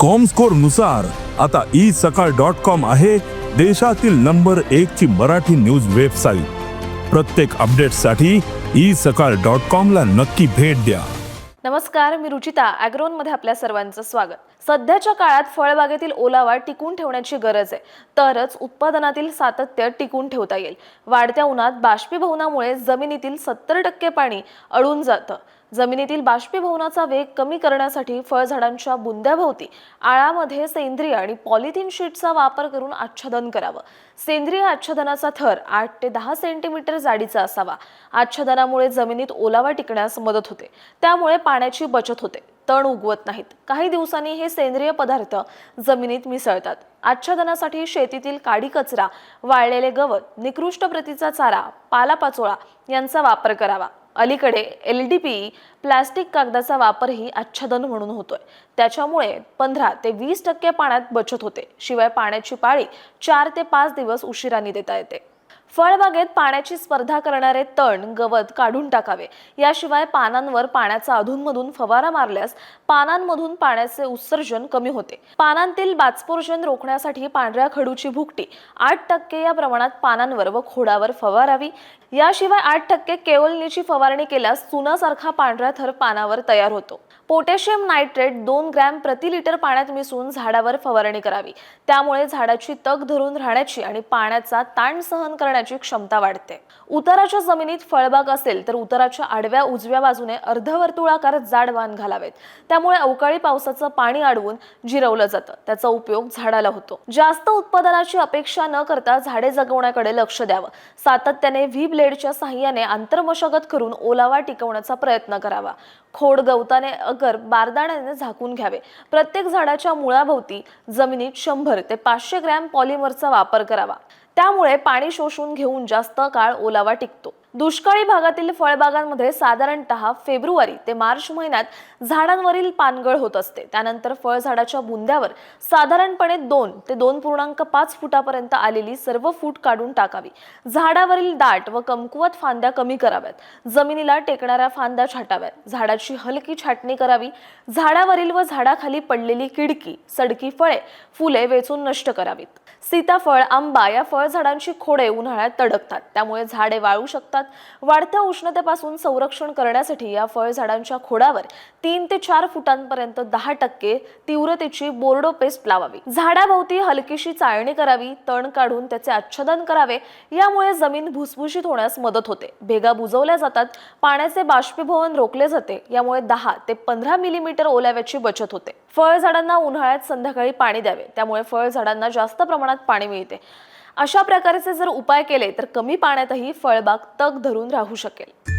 कॉमस्कोरनुसार आता ई सकाळ dot com आहे देशातील नंबर एक ची मराठी न्यूज वेबसाईट प्रत्येक अपडेटसाठी ई सकाळ डॉट कॉम ला नक्की भेट द्या. नमस्कार मी रुचिता ॲग्रोनमध्ये आपल्या सर्वांचं स्वागत. सध्याच्या काळात फळबागेतील ओलावा टिकून ठेवण्याची गरज आहे. तरच उत्पादनातील सातत्य टिकून ठेवता येईल. वाढत्या उन्हात बाष्पीभवनामुळे जमिनीतील सत्तर टक्के पाणी अडून जातं. जमिनीतील बाष्पीभवनाचा वेग कमी करण्यासाठी फळझाडांच्या बुंद्याभोवती आळामध्ये सेंद्रिय आणि पॉलिथिन शीटचा वापर करून आच्छादन करावं. सेंद्रिय आच्छादनाचा थर आठ ते दहा सेंटीमीटर जाडीचा असावा. आच्छादनामुळे जमिनीत ओलावा टिकण्यास मदत होते. त्यामुळे पाण्याची बचत होते. तण उगवत नाहीत. काही दिवसांनी हे सेंद्रिय पदार्थ जमिनीत मिसळतात. आच्छादनासाठी शेतीतील काडी कचरा वाळलेले गवत निकृष्ट प्रतीचा चारा पालापाचोळा यांचा वापर करावा. अलीकडे एल डी पी प्लास्टिक कागदाचा वापरही आच्छादन म्हणून होतोय. त्याच्यामुळे पंधरा ते वीस टक्के पाण्यात बचत होते. शिवाय पाण्याची पाळी चार ते पाच दिवस उशिराने देता येते. फळबागेत पाण्याची स्पर्धा करणारे तण गवत काढून टाकावे. याशिवाय पानांवर पाण्याचा अधूनमधून फवारा मारल्यास पानांमधून पाण्याचे उत्सर्जन कमी होते. पानांतील बाष्पोर्जन रोखण्यासाठी पांढऱ्या खडूची भुकटी आठ टक्के या प्रमाणात पानांवर व खोडावर फवारावी. याशिवाय आठ टक्के केवलनीची फवारणी केल्यास चुनासारखा पांढरा थर पानावर तयार होतो. पोटॅशियम नायट्रेट दोन ग्रॅम प्रति लिटर पाण्यात मिसळून झाडावर फवारणी करावी. त्यामुळे झाडाची तग धरून राहण्याची आणि पाण्याचा ताण सहन करण्याची क्षमता वाढते. उताराच्या जमिनीत फळबाग असेल तर उताराच्या आडव्या उजव्या बाजूने अर्धवर्तुळाकार जाड वाण घालावेत. त्यामुळे अवकाळी पावसाचं पाणी अडवून जिरवलं जातं. त्याचा उपयोग झाडाला होतो. जास्त उत्पादनाची अपेक्षा न करता झाडे जगवण्याकडे लक्ष द्यावं. सातत्याने व्ही ब्लेडच्या साह्याने आंतरमशागत करून ओलावा टिकवण्याचा प्रयत्न करावा. खोड गवताने अगर बारदाण्याने झाकून घ्यावे. प्रत्येक झाडाच्या मुळाभोवती जमिनीत शंभर ते पाचशे ग्रॅम पॉलिमरचा वापर करावा. त्यामुळे पाणी शोषून घेऊन जास्त काळ ओलावा टिकतो. दुष्काळी भागातील फळबागांमध्ये साधारणतः फेब्रुवारी ते मार्च महिन्यात झाडांवरील पानगळ होत असते. त्यानंतर फळझाडाच्या बुंद्यावर साधारणपणे दोन ते दोन पूर्णांक पाच फुटापर्यंत आलेली सर्व फूट काढून टाकावी. झाडावरील दाट व कमकुवत फांद्या कमी कराव्यात. जमिनीला टेकणाऱ्या फांद्या छाटाव्यात. झाडाची हलकी छाटणी करावी. झाडावरील व झाडाखाली पडलेली किडकी सडकी फळे फुले वेचून नष्ट करावीत. सीताफळ आंबा या फळझाडांची खोडे उन्हाळ्यात तडकतात. त्यामुळे झाडे वाळू शकतात. वाढत्या उष्णतेपासून संरक्षण करण्यासाठी या फळझाडांच्या खोडावर तीन ते चार फुटांपर्यंत दहा टक्के तीव्रतेची बोर्डो पेस्ट लावावी. झाडाभोवती हलकीशी चाळणी करावी तण काढून त्याचे आच्छादन करावे यामुळे जमीन भुसभुशीत होण्यास मदत होते. भेगा बुजवल्या जातात पाण्याचे बाष्पीभवन रोखले जाते यामुळे दहा ते पंधरा मिलीमीटर ओलाव्याची बचत होते. फळझाडांना उन्हाळ्यात संध्याकाळी पाणी द्यावे त्यामुळे फळझाडांना जास्त प्रमाणात प्रमाणात पाणी मिळते. अशा प्रकारचे जर उपाय केले तर कमी पाण्यातही फळबाग तग धरून राहू शकेल.